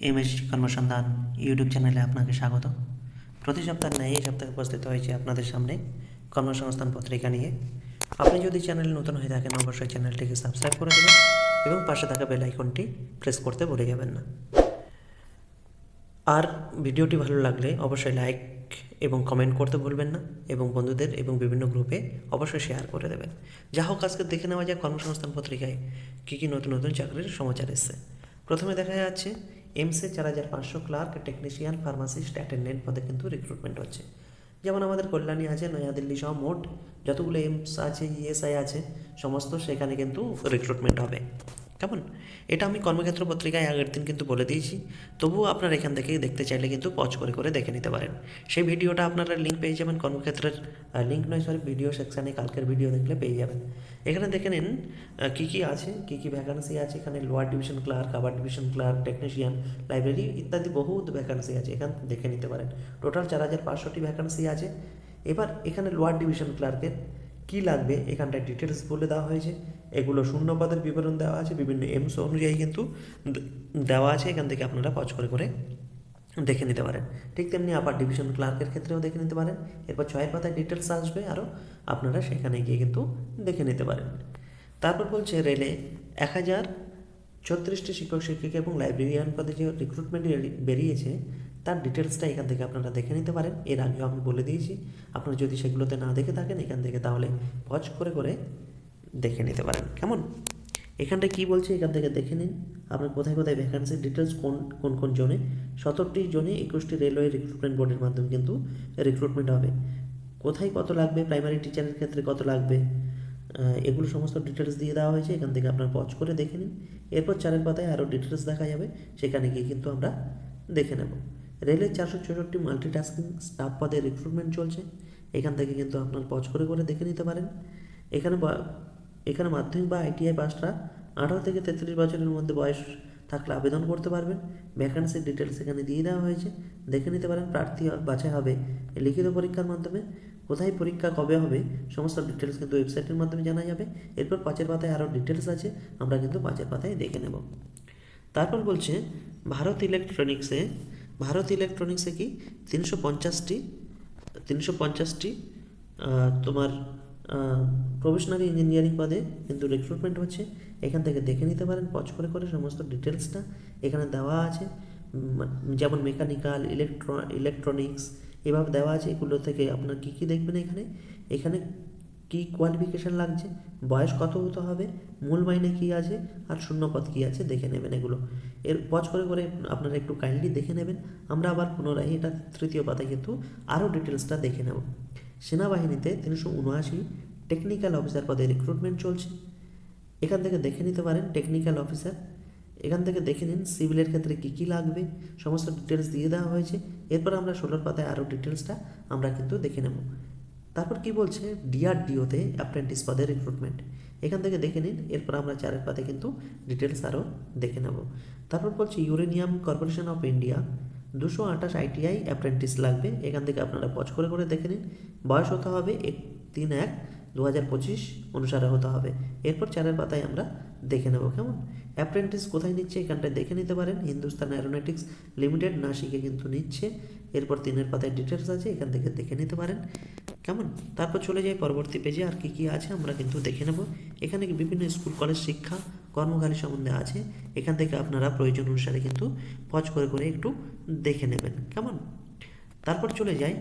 MST কর্মসন্ধান YouTube চ্যানেলে আপনাকে স্বাগত। প্রতি সপ্তাহ ন্যায় এই সপ্তাহে উপস্থিত হয়েছে আপনাদের সামনে কর্মসংস্থান পত্রিকা নিয়ে। আপনি যদি চ্যানেলে নতুন হয়ে থাকেন, অবশ্যই চ্যানেলটিকে সাবস্ক্রাইব করে দেবেন এবং পাশে থাকা বেল আইকনটি প্রেস করতে ভুলে যাবেন না। আর ভিডিওটি ভালো লাগলে অবশ্যই লাইক এবং কমেন্ট করতে ভুলবেন না এবং বন্ধুদের এবং বিভিন্ন গ্রুপে অবশ্যই শেয়ার করে দেবেন। যা হোক, আজকে দেখে নেওয়া যায় কর্মসংস্থান পত্রিকায় কী কী নতুন নতুন চাকরির সমাচার এসছে। প্রথমে দেখা যাচ্ছে এমসে চার হাজার পাঁচশো ক্লার্ক টেকনিশিয়ান ফার্মাসিস্ট অ্যাটেন্ডেন্ট পদে কিন্তু রিক্রুটমেন্ট হচ্ছে। যেমন আমাদের কল্যাণী আছে, নয়াদিল্লি সহ মোট যতগুলো এমস আছে ইএসআই আছে, সমস্ত সেখানে কিন্তু রিক্রুটমেন্ট হবে। কেমন? এটা আমি কর্মক্ষেত্র পত্রিকায় আগের দিন কিন্তু বলে দিয়েছি। তবুও আপনারা এখান থেকে দেখতে চাইলে কিন্তু পজ করে করে দেখে নিতে পারেন। সেই ভিডিওটা আপনারা লিঙ্ক পেয়ে যাবেন। কর্মক্ষেত্রের লিঙ্ক নয় সরি ভিডিও সেকশানে কালকের ভিডিও দেখলে পেয়ে যাবেন। এখানে দেখে নিন কী কী আছে, কী কী ভ্যাকান্সি আছে। এখানে লোয়ার ডিভিশন ক্লার্ক আবার ডিভিশন ক্লার্ক টেকনিশিয়ান লাইব্রেরি ইত্যাদি বহুত ভ্যাকান্সি আছে। এখান দেখে নিতে পারেন। টোটাল চার হাজার পাঁচশোটি ভ্যাকান্সি আছে। এবার এখানে লোয়ার ডিভিশন ক্লার্কের কী লাগবে এখানটায় ডিটেলস বলে দেওয়া হয়েছে। এগুলো শূন্য পদের বিবরণ দেওয়া আছে, বিভিন্ন এমস অনুযায়ী কিন্তু দেওয়া আছে, এখান থেকে আপনারা পজ করে করে দেখে নিতে পারেন। ঠিক তেমনি আবার ডিভিশন ক্লার্কের ক্ষেত্রেও দেখে নিতে পারেন। এরপর ছয়ের পাতায় ডিটেলস আসবে আরও আপনারা সেখানে গিয়ে কিন্তু দেখে নিতে পারেন। তারপর বলছে রেলে এক হাজার ছত্রিশটি শিক্ষক, শিক্ষিকা এবং লাইব্রেরিয়ান পদে যে রিক্রুটমেন্ট বেরিয়েছে তার ডিটেলসটা এখান থেকে আপনারা দেখে নিতে পারেন। এর আগেও আমি বলে দিয়েছি। আপনারা যদি সেগুলোতে না দেখে থাকেন, এখান থেকে তাহলে পজ করে করে দেখে নিতে পারেন। কেমন? এখানটা কি বলছে, এখান থেকে দেখে নিন। আপনার কোথায় কোথায় ভ্যাকান্সির ডিটেলস কোন কোন কোন জোনে? সতেরোটি জোনে একুশটি রেলওয়ে রিক্রুটমেন্ট বোর্ডের মাধ্যমে কিন্তু রিক্রুটমেন্ট হবে। কোথায় কত লাগবে? প্রাইমারি টিচারের ক্ষেত্রে কত লাগবে? এগুলো সমস্ত ডিটেলস দিয়ে দেওয়া হয়েছে। এখান থেকে আপনার পজ করে দেখে নিন। এরপর চারের পাতায় আরও ডিটেলস দেখা যাবে। সেখানে গিয়ে কিন্তু আমরা দেখে নেব। রেলের চারশো চৌষট্টি মাল্টিটাস্কিং স্টাফ পদে রিক্রুটমেন্ট চলছে। এখান থেকে কিন্তু আপনার পজ করে করে দেখে নিতে পারেন। এখানে এখানে মাধ্যমিক বা আইটিআই পাসটা আঠারো থেকে তেত্রিশ বছরের মধ্যে বয়স থাকলে আবেদন করতে পারবেন। ভ্যাকান্সির ডিটেলস এখানে দিয়ে দেওয়া হয়েছে। দেখে নিতে পারেন প্রার্থী বাছাই হবে। লিখিত পরীক্ষার মাধ্যমে কোথায় পরীক্ষা কবে হবে, সমস্ত ডিটেলস কিন্তু ওয়েবসাইটের মাধ্যমে জানা যাবে। এরপর পাঁচের পাতায় আরও ডিটেলস আছে, আমরা কিন্তু পাঁচের পাতায় দেখে নেব। তারপর বলছে, ভারত ইলেকট্রনিক্সে ভারত ইলেকট্রনিক্সে কি তিনশো পঞ্চাশটি তিনশো পঞ্চাশটি তোমার প্রফেশনাল ইঞ্জিনিয়ারিং পদে কিন্তু রিক্রুটমেন্ট হচ্ছে। এখান থেকে দেখে নিতে পারেন পচ করে করে সমস্ত ডিটেলসটা এখানে দেওয়া আছে। যেমন মেকানিক্যাল ইলেকট্র ইলেকট্রনিক্স এভাবে দেওয়া আছে। এগুলো থেকে আপনার কী কী দেখবেন এখানে? এখানে কি কোয়ালিফিকেশান লাগছে? বয়স কত হতে হবে? মূল মাইনে কী আছে? আর শূন্যপদ কী আছে? দেখে নেবেন এগুলো। এর পজ করে করে আপনারা একটু কাইন্ডলি দেখে নেবেন। আমরা আবার পুনরায় এটা তৃতীয় পাতায় কিন্তু আরও ডিটেলসটা দেখে নেব। সেনাবাহিনীতে তিনশো উনআশি টেকনিক্যাল অফিসার পদে রিক্রুটমেন্ট চলছে। এখান থেকে দেখে নিতে পারেন টেকনিক্যাল অফিসার এখান থেকে দেখে নিন সিভিলের ক্ষেত্রে কী কী লাগবে? সমস্ত ডিটেলস দিয়ে দেওয়া হয়েছে। এরপর আমরা ষোলোর পাতায় আরও ডিটেলসটা আমরা কিন্তু দেখে নেব। তারপর কি বলছে? ডিআরডিওতে অ্যাপ্রেন্টিস পদে রিক্রুটমেন্ট এখান থেকে দেখে নিন, এরপর আমরা চারের পাতে কিন্তু ডিটেলস আরও দেখে নেব। তারপর বলছে ইউরেনিয়াম কর্পোরেশন অফ ইন্ডিয়া দুশো আঠাশ আইটিআই অ্যাপ্রেন্টিস লাগবে। এখান থেকে আপনারা পজ করে করে দেখে নিন। বয়স হতে হবে এক তিন এক দু হাজার পঁচিশ, অনুসারে হতে হবে। এরপর চারের পাতায় আমরা দেখে নেব কেমন? অ্যাপ্রেন্টিস কোথায় নিচ্ছে এখানটায় দেখে নিতে পারেন। হিন্দুস্তান অ্যারোনটিক্স লিমিটেড নাসিকে কিন্তু নিচ্ছে। এরপর তিনের পাতায় ডিটেলস আছে, এখান থেকে দেখে নিতে পারেন। কেমন? তারপর চলে যাই পরবর্তী পেজে আর কী কী আছে আমরা কিন্তু দেখে নেব। এখানে বিভিন্ন স্কুল কলেজ শিক্ষা, কর্মকারী সম্বন্ধে আছে। এখান থেকে আপনারা প্রয়োজন অনুসারে কিন্তু পজ করে করে একটু দেখে নেবেন। কেমন? তারপর চলে যাই।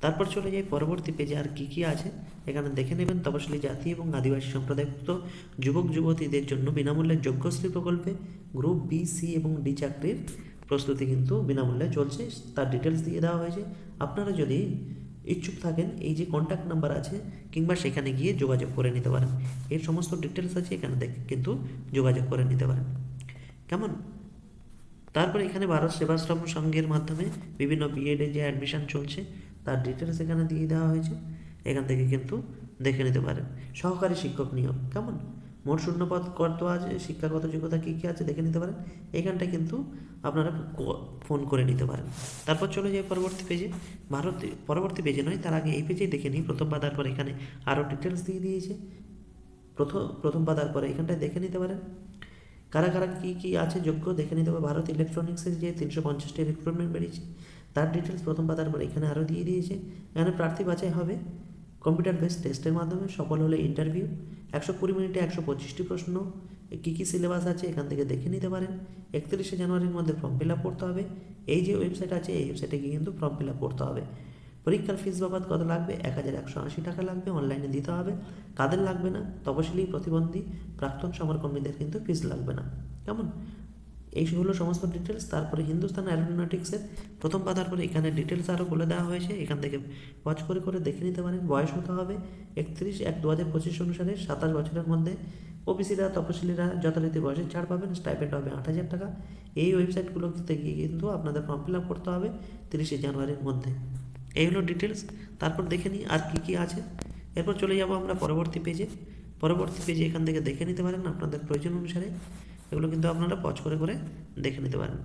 তারপর চলে যাই পরবর্তী পেজে আর কী কী আছে? এখানে দেখে নেবেন তপশিলি জাতি এবং আদিবাসী সম্প্রদায়ভুক্ত যুবক, যুবতীদের জন্য বিনামূল্যে যোগ্যশ্রী প্রকল্পে গ্রুপ বি সি এবং ডি চাকরির প্রস্তুতি কিন্তু বিনামূল্যে চলছে। তার ডিটেলস দিয়ে দেওয়া হয়েছে। আপনারা যদি ইচ্ছুক থাকেন, এই যে কন্ট্যাক্ট নাম্বার আছে, কিংবা সেখানে গিয়ে যোগাযোগ করে নিতে পারেন। এর সমস্ত ডিটেলস আছে, এখানে দেখে, কিন্তু যোগাযোগ করে নিতে পারেন। কেমন? তারপরে এখানে ভারত সেবাশ্রম সংঘের মাধ্যমে বিভিন্ন বিএডে যে অ্যাডমিশন চলছে, তার ডিটেলস এখানে দিয়ে দেওয়া হয়েছে। এখান থেকে কিন্তু দেখে নিতে পারেন। সহকারী শিক্ষক নিয়োগ, কেমন? মোট শূন্যপদ কত আছে, শিক্ষাগত যোগ্যতা কী কী আছে দেখে নিতে পারেন। এখানটায় কিন্তু আপনারা ফোন করে নিতে পারেন। তারপর চলে যাই পরবর্তী পেজে ভারত, পরবর্তী পেজে নয়, তার আগে এই পেজেই দেখে নিই। প্রথম পাতার পর এখানে আরও ডিটেলস দিয়ে দিয়েছে। প্রথম প্রথম পাতার পরে এখানটায় দেখে নিতে পারেন। কারা কারা কী কী আছে যোগ্য দেখে নিতে হবে ভারত ইলেকট্রনিক্সের যে তিনশো পঞ্চাশটি রিক্রুটমেন্ট বেরিয়েছে, তার ডিটেলস প্রথম পাতার পর এখানে আরও দিয়ে দিয়েছে। এখানে প্রার্থী বাছাই হবে। কম্পিউটার বেস টেস্টের মাধ্যমে সফল হলে ইন্টারভিউ, একশো কুড়ি মিনিটে একশো পঁচিশটি প্রশ্ন কী কী সিলেবাস আছে এখান থেকে দেখে নিতে পারেন। একত্রিশে জানুয়ারির মধ্যে ফর্ম ফিল আপ করতে হবে। এই যে ওয়েবসাইট আছে, এই ওয়েবসাইটে গিয়ে কিন্তু ফর্ম ফিল আপ করতে হবে। পরীক্ষার ফিস বাবদ কত লাগবে? এক হাজার একশো আশি টাকা লাগবে, অনলাইনে দিতে হবে। কাদের লাগবে না? তপশিলি, প্রতিবন্ধী, প্রাক্তন সমরকর্মীদের কিন্তু ফিস লাগবে না। কেমন? এই হলো সমস্ত ডিটেলস তারপরে হিন্দুস্তান অ্যারোনটিক্সের প্রথম পাতার পরে এখানে ডিটেলস আরও বলে দেওয়া হয়েছে। এখান থেকে ওয়াচ করে করে দেখে নিতে পারেন, বয়স হতে হবে একত্রিশ এক দু হাজার পঁচিশ অনুসারে, সাতাশ বছরের মধ্যে। ওবিসিরা তপশিলীরা যথারীতি বয়সে ছাড় পাবেন স্টাইপেন্ড হবে আট হাজার টাকা। এই ওয়েবসাইটগুলোতে গিয়ে কিন্তু আপনাদের ফর্ম ফিল আপ করতে হবে তিরিশে জানুয়ারির মধ্যে। এই হলো ডিটেলস তারপর দেখে নিই আর কী কী আছে। এরপর চলে যাব আমরা পরবর্তী পেজে পরবর্তী পেজে এখান থেকে দেখে নিতে পারেন আপনাদের প্রয়োজন অনুসারে। এগুলো কিন্তু আপনারা পজ করে করে দেখে নিতে পারেন।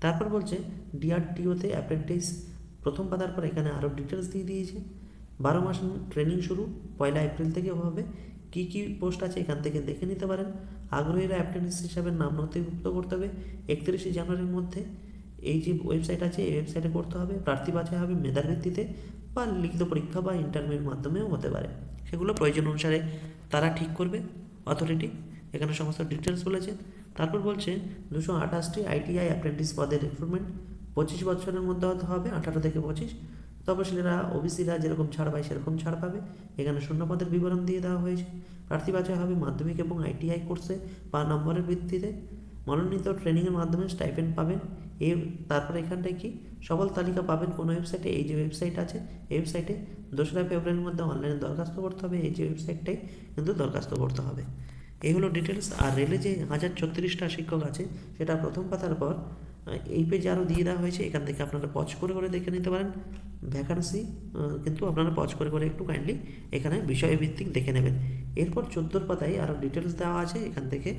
তারপর বলছে ডিআরটিওতে অ্যাপ্রেন্টিস প্রথম পাতার পর এখানে আরও ডিটেলস দিয়ে দিয়েছে। বারো মাস ট্রেনিং শুরু, পয়লা এপ্রিল থেকে হবে। কী কী পোস্ট আছে এখান থেকে দেখে নিতে পারেন। আগ্রহীরা অ্যাপ্রেন্টিস হিসাবে নাম নথিভুক্ত করতে হবে একত্রিশে জানুয়ারির মধ্যে। এই যে ওয়েবসাইট আছে, এই ওয়েবসাইটে করতে হবে। প্রার্থী বাছাই হবে মেধার ভিত্তিতে বা লিখিত পরীক্ষা বা ইন্টারভিউর মাধ্যমেও হতে পারে। সেগুলো প্রয়োজন অনুসারে তারা ঠিক করবে। অথরিটি এখানে সমস্ত ডিটেলস বলেছে। তারপর বলছে দুশো আঠাশটি আইটিআই অ্যাপ্রেন্টিস পদের রিক্রুটমেন্ট পঁচিশ বছরের মধ্যে হতে হবে, আঠারো থেকে পঁচিশ। তপশিলীরা, ওবিসিরা যেরকম ছাড় পায় সেরকম ছাড় পাবে। এখানে শূন্য পদের বিবরণ দিয়ে দেওয়া হয়েছে। প্রার্থী বাছাই হবে মাধ্যমিক এবং আইটিআই কোর্সে বা নম্বরের ভিত্তিতে। মনোনীত ট্রেনিংয়ের মাধ্যমে স্টাইপেন্ড পাবেন। এই তারপরে এখানটায় কি? সবল তালিকা পাবেন কোনো ওয়েবসাইটে এই যে ওয়েবসাইট আছে, এই ওয়েবসাইটে দোসরা ফেব্রুয়ারির মধ্যে অনলাইনে দরখাস্ত করতে হবে। এই যে ওয়েবসাইটটাই কিন্তু দরখাস্ত করতে হবে। এই হলো ডিটেলস আর রেলে যে হাজার ছত্রিশটা শিক্ষক আছে, সেটা প্রথম পাতার পর এই পেজে আরও দিয়ে দেওয়া হয়েছে, এখান থেকে আপনারা পজ করে করে দেখে নিতে পারেন। ভ্যাকান্সি কিন্তু আপনারা পজ করে করে একটু কাইন্ডলি এখানে বিষয়ভিত্তিক দেখে নেবেন। এরপর চোদ্দোর পাতায় আরও ডিটেলস দেওয়া আছে, এখান থেকে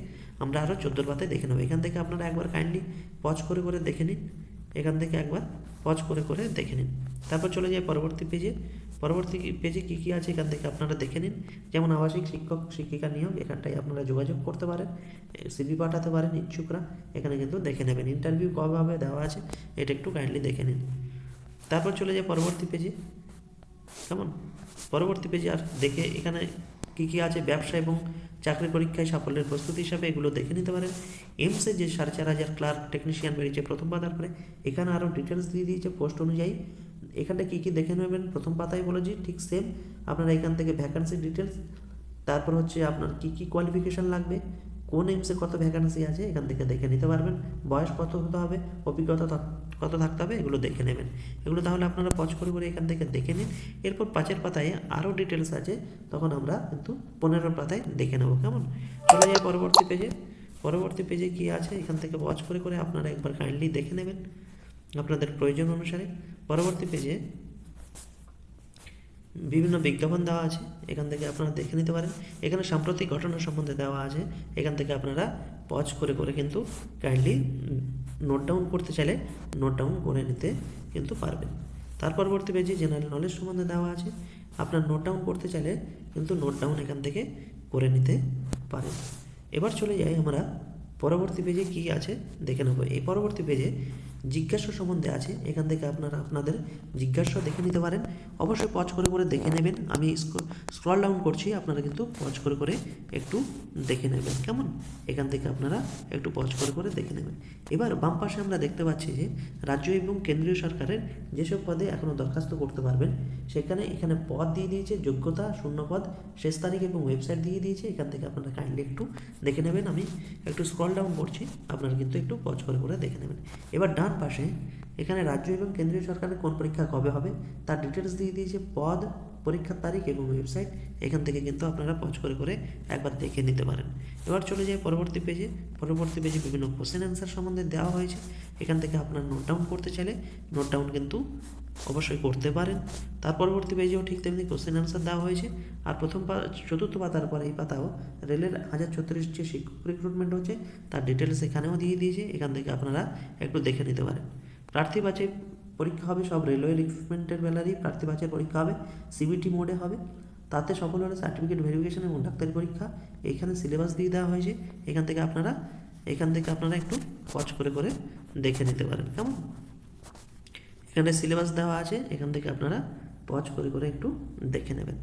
আমরা আরও চোদ্দোর পাতায় দেখে নেব। এখান থেকে আপনারা একবার কাইন্ডলি পজ করে করে দেখে নিন। এখান থেকে একবার পজ করে করে দেখে নিন। তারপর চলে যায় পরবর্তী পেজে পরবর্তী পেজে কী কী আছে এখান থেকে আপনারা দেখে নিন। যেমন আবাসিক শিক্ষক, শিক্ষিকা নিয়োগ, এখানটায় আপনারা যোগাযোগ করতে পারেন, সিভি পাঠাতে পারেন ইচ্ছুকরা। এখানে কিন্তু দেখে নেবেন ইন্টারভিউ কবেভাবে দেওয়া আছে, এটা একটু কাইন্ডলি দেখে নিন। তারপর চলে যায় পরবর্তী পেজে। কেমন? পরবর্তী পেজে আর দেখে এখানে কী কী আছে, ব্যবসা এবং চাকরি পরীক্ষায় সাফল্যের প্রস্তুতি হিসাবে এগুলো দেখে নিতে পারেন। এমসে যে সাড়ে চার হাজার ক্লার্ক টেকনিশিয়ান বেরিয়েছে প্রথমবার তারপরে এখানে আরও ডিটেলস দিয়ে দিয়েছে পোস্ট অনুযায়ী। এখানটা কী কী দেখে নেবেন? প্রথম পাতায় বলেছি ঠিক সেম আপনারা এখান থেকে ভ্যাকান্সি ডিটেলস তারপর হচ্ছে আপনার কী কী কোয়ালিফিকেশান লাগবে, কোন এমসে কত ভ্যাকান্সি আছে, এখান থেকে দেখে নিতে পারবেন। বয়স কত হতে হবে, অভিজ্ঞতা কত থাকতে হবে, এগুলো দেখে নেবেন। এগুলো তাহলে আপনারা পজ করে করে এখান থেকে দেখে নিন। এরপর পাঁচের পাতায় আরও ডিটেলস আছে, তখন আমরা কিন্তু পনেরো পাতায় দেখে নেব, কেমন? চলে যায় পরবর্তী পেজে পরবর্তী পেজে কী আছে, এখান থেকে ওয়াচ করে করে আপনারা একবার কাইন্ডলি দেখে নেবেন। আপনাদের প্রয়োজন অনুসারে পরবর্তী পেজে বিভিন্ন বিজ্ঞাপন দেওয়া আছে, এখান থেকে আপনারা দেখে নিতে পারেন। এখানে সাম্প্রতিক ঘটনা সম্বন্ধে দেওয়া আছে, এখান থেকে আপনারা পজ করে করে কিন্তু কাইন্ডলি নোট ডাউন করতে চাইলে নোট ডাউন করে নিতে কিন্তু পারবেন। তার পরবর্তী পেজে জেনারেল নলেজ সম্বন্ধে দেওয়া আছে, আপনার নোট ডাউন করতে চাইলে কিন্তু নোট ডাউন এখান থেকে করে নিতে পারেন। এবার চলে যাই আমরা পরবর্তী পেজে কী আছে, দেখে নেব। এই পরবর্তী পেজে জিজ্ঞাসা সম্বন্ধে আছে, এখান থেকে আপনারা আপনাদের জিজ্ঞাসা দেখে নিতে পারেন। অবশ্যই পজ করে করে দেখে নেবেন। আমি স্ক্রল ডাউন করছি, আপনারা কিন্তু পজ করে করে একটু দেখে নেবেন। কেমন? এখান থেকে আপনারা একটু পজ করে করে দেখে নেবেন। এবার বাম পাশে আমরা দেখতে পাচ্ছি যে, রাজ্য এবং কেন্দ্রীয় সরকারের যেসব পদে এখনও দরখাস্ত করতে পারবেন, সেখানে এখানে পদ দিয়ে দিয়েছে, যোগ্যতা শূন্য পদ, শেষ তারিখ এবং ওয়েবসাইট দিয়ে দিয়েছে। এখান থেকে আপনারা কাইন্ডলি একটু দেখে নেবেন। আমি একটু স্ক্রল ডাউন করছি, আপনারা কিন্তু একটু পজ করে করে দেখে নেবেন। এবার ডান পাশে এখানে রাজ্য এবং কেন্দ্রীয় সরকারের কোন পরীক্ষা কবে হবে, তার ডিটেলস দিয়ে দিয়েছে পদ পরীক্ষার তারিখ এবং ওয়েবসাইট এখান থেকে কিন্তু আপনারা পজ করে করে একবার দেখে নিতে পারেন। এবার চলে যায় পরবর্তী পেজে পরবর্তী পেজে বিভিন্ন কোশ্চেন অ্যান্সার সম্বন্ধে দেওয়া হয়েছে। এখান থেকে আপনার নোট ডাউন করতে চাইলে নোট ডাউন কিন্তু অবশ্যই করতে পারেন। তার পরবর্তী পেজেও ঠিক তেমনি কোশ্চেন অ্যান্সার দেওয়া হয়েছে। আর প্রথম চতুর্থ পাতার পর এই পাতাও রেলের হাজার ছত্রিশ যে শিক্ষক রিক্রুটমেন্ট হচ্ছে, তার ডিটেলস এখানেও দিয়ে দিয়েছে। এখান থেকে আপনারা একটু দেখে নিতে পারেন। প্রার্থী বাছাই পরীক্ষা হবে, সব রেলওয়ে রিক্রুটমেন্টের বেলারই প্রার্থী বাছাই পরীক্ষা হবে সিবিটি মোডে হবে। তাতে সফল হলে সার্টিফিকেট ভেরিফিকেশন এবং ডাক্তারি পরীক্ষা। এইখানে সিলেবাস দিয়ে দেওয়া হয়েছে। এখান থেকে আপনারা, এখান থেকে আপনারা একটু পজ করে করে দেখে নিতে পারেন। কেমন? এখানে সিলেবাস দেওয়া আছে। এখান থেকে আপনারা পজ করে করে একটু দেখে নেবেন।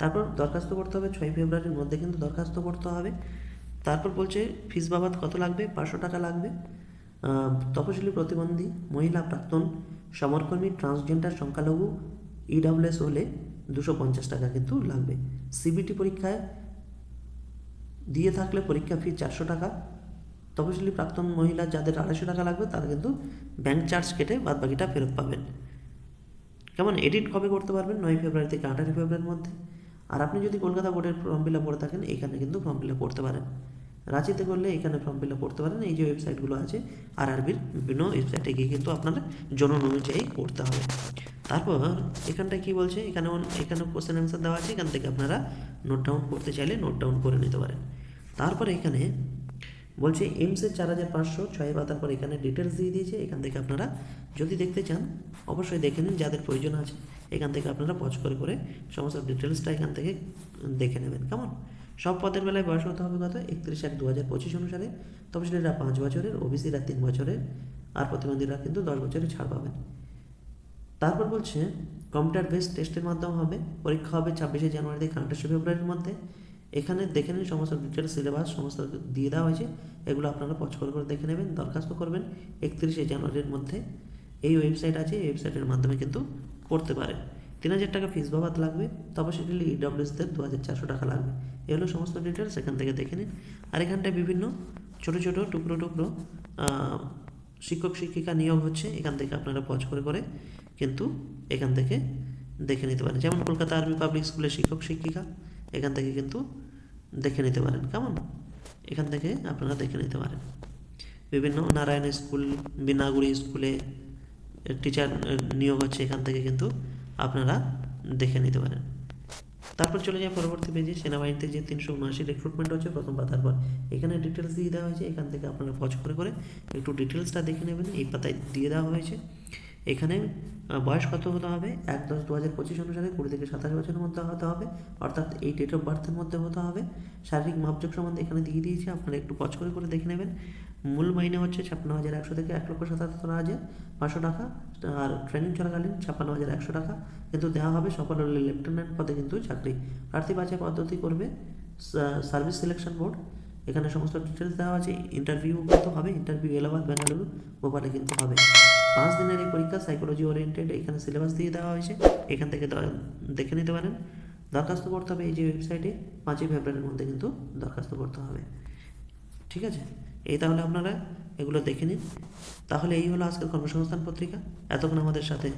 তারপর দরখাস্ত করতে হবে। ছয় ফেব্রুয়ারির মধ্যে কিন্তু দরখাস্ত করতে হবে। তারপর বলছে, ফিস বাবদ কত লাগবে? পাঁচশো টাকা লাগবে। তপশিলি প্রতিবন্ধী, মহিলা প্রাক্তন, সমরকর্মী ট্রান্সজেন্ডার সংখ্যালঘু ইডাব্লিউএস হলে দুশো পঞ্চাশ টাকা কিন্তু লাগবে। সিবিটি পরীক্ষায় দিয়ে থাকলে পরীক্ষা ফি চারশো টাকা। তপশিলি প্রাক্তন মহিলা যাদের আড়াইশো টাকা লাগবে, তারা কিন্তু ব্যাংক চার্জ কেটে বাদ বাকিটা ফেরত পাবেন। কেমন? এডিট কবে করতে পারবেন নয় ফেব্রুয়ারি থেকে আঠারোই ফেব্রুয়ারির মধ্যে। আর আপনি যদি কলকাতা বোর্ডের ফর্ম ফিল আপ করে থাকেন, এখানে কিন্তু ফর্ম ফিল আপ করতে পারেন। রাঁচিতে করলে এখানে ফর্ম ফিল আপ করতে পারেন। এই যে ওয়েবসাইটগুলো আছে আর আরবির বিভিন্ন ওয়েবসাইটে গিয়ে কিন্তু আপনাদের জনন অনুযায়ী করতে হবে। তারপর এখানটায় কি বলছে? এখানে এখানে কোশ্চেন অ্যান্সার দেওয়া আছে। এখান থেকে আপনারা নোট ডাউন করতে চাইলে নোট ডাউন করে নিতে পারেন। তারপরে এখানে বলছে এমসের চার হাজার পাঁচশো, ছয় পাতার পর এখানে ডিটেলস দিয়ে দিয়েছে। এখান থেকে আপনারা যদি দেখতে চান, অবশ্যই দেখে নিন, যাদের প্রয়োজন আছে। এখান থেকে আপনারা পজ করে করে সমস্ত ডিটেলসটা এখান থেকে দেখে নেবেন। কেমন? সব পদের বেলায় বয়স হতে হবে কত? একত্রিশ এক দু হাজার পঁচিশ অনুসারে। তফসিলিরা পাঁচ বছরের, ওবিসিরা তিন বছরের, আর প্রতিবন্ধীরা কিন্তু দশ বছরের ছাড় পাবেন তারপর বলছে, কম্পিউটার বেসড টেস্টের মাধ্যমে হবে, পরীক্ষা হবে ছাব্বিশে জানুয়ারি থেকে আঠাশে ফেব্রুয়ারির মধ্যে। এখানে দেখে নিন সমস্ত ডিটেলস সিলেবাস সমস্ত দিয়ে দেওয়া হয়েছে। এগুলো আপনারা পছ করে করে দেখে নেবেন, দরখাস্ত করবেন একত্রিশে জানুয়ারির মধ্যে। এই ওয়েবসাইট আছে, এই ওয়েবসাইটের মাধ্যমে কিন্তু করতে পারেন। তিন হাজার টাকা ফিস বাবাদ লাগবে, তবে সেটি ইডাব্লিউএসদের দু হাজার চারশো টাকা লাগবে। এগুলো সমস্ত ডিটেলস এখান থেকে দেখে নিন। আর এখানটায় বিভিন্ন ছোটো ছোটো, টুকরো টুকরো শিক্ষক, শিক্ষিকা নিয়োগ হচ্ছে, এখান থেকে আপনারা পজ করে করে কিন্তু এখান থেকে দেখে নিতে পারেন। যেমন কলকাতা আর্মি পাবলিক স্কুলের শিক্ষক, শিক্ষিকা, এখান থেকে কিন্তু দেখে নিতে পারেন, কেমন? এখান থেকে আপনারা দেখে নিতে পারেন। বিভিন্ন নারায়ণ স্কুল বিনাগুড়ি স্কুলে টিচার নিয়োগ হচ্ছে, এখান থেকে কিন্তু আপনারা দেখে নিতে পারেন। তারপর চলে যায় পরবর্তী পেজে সেনাবাহিনীতে যে তিনশো উনআশি রিক্রুটমেন্ট হচ্ছে প্রথম পাতার পর এখানে ডিটেলস দিয়ে দেওয়া হয়েছে। এখান থেকে আপনারা পজ করে করে একটু ডিটেলসটা দেখে নেবেন। এই পাতায় দিয়ে দেওয়া হয়েছে। এখানে বয়স কত হতে হবে? এক দশ দু হাজার পঁচিশ অনুসারে কুড়ি থেকে সাতাশ বছরের মধ্যে হতে হবে। অর্থাৎ এই ডেট অফ বার্থের মধ্যে হতে হবে। শারীরিক মাপযোগ সম্বন্ধে এখানে দিয়ে দিয়েছে, আপনারা একটু পজ করে করে দেখে নেবেন। মূল মাইনে হচ্ছে ছাপ্পান্ন হাজার একশো থেকে এক লক্ষ সাতাত্তর হাজার পাঁচশো টাকা, আর ট্রেনিং চলাকালীন ছাপ্পান্ন হাজার একশো টাকা। কিন্তু দেওয়া হবে সফল হলে লেফটেন্যান্ট পদে কিন্তু চাকরি। প্রার্থী বাছাই পদ্ধতি করবে সার্ভিস সিলেকশন বোর্ড এখানে সমস্ত ডিটেলস দেওয়া আছে। ইন্টারভিউ কিন্তু হবে ইন্টারভিউ এলাহাবাদ বেঙ্গালুরু ভোপালে কিন্তু হবে। পাঁচ দিনের এই পরীক্ষা সাইকোলজি ওরিয়েন্টেড এখানে সিলেবাস দিয়ে দেওয়া হয়েছে। এখান থেকে দেখে নিতে পারেন। দরখাস্ত করতে হবে এই যে ওয়েবসাইটে পাঁচই ফেব্রুয়ারির মধ্যে কিন্তু দরখাস্ত করতে হবে। ঠিক আছে? এই তাহলে আপনারা এগুলো দেখে নিন। তাহলে এই হলো আজকের কর্মসংস্থান পত্রিকা। এতক্ষণ আমাদের সাথে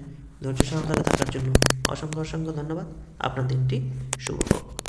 ধৈর্য সহকারে থাকার জন্য অসংখ্য অসংখ্য ধন্যবাদ। আপনার দিনটি শুভ হোক।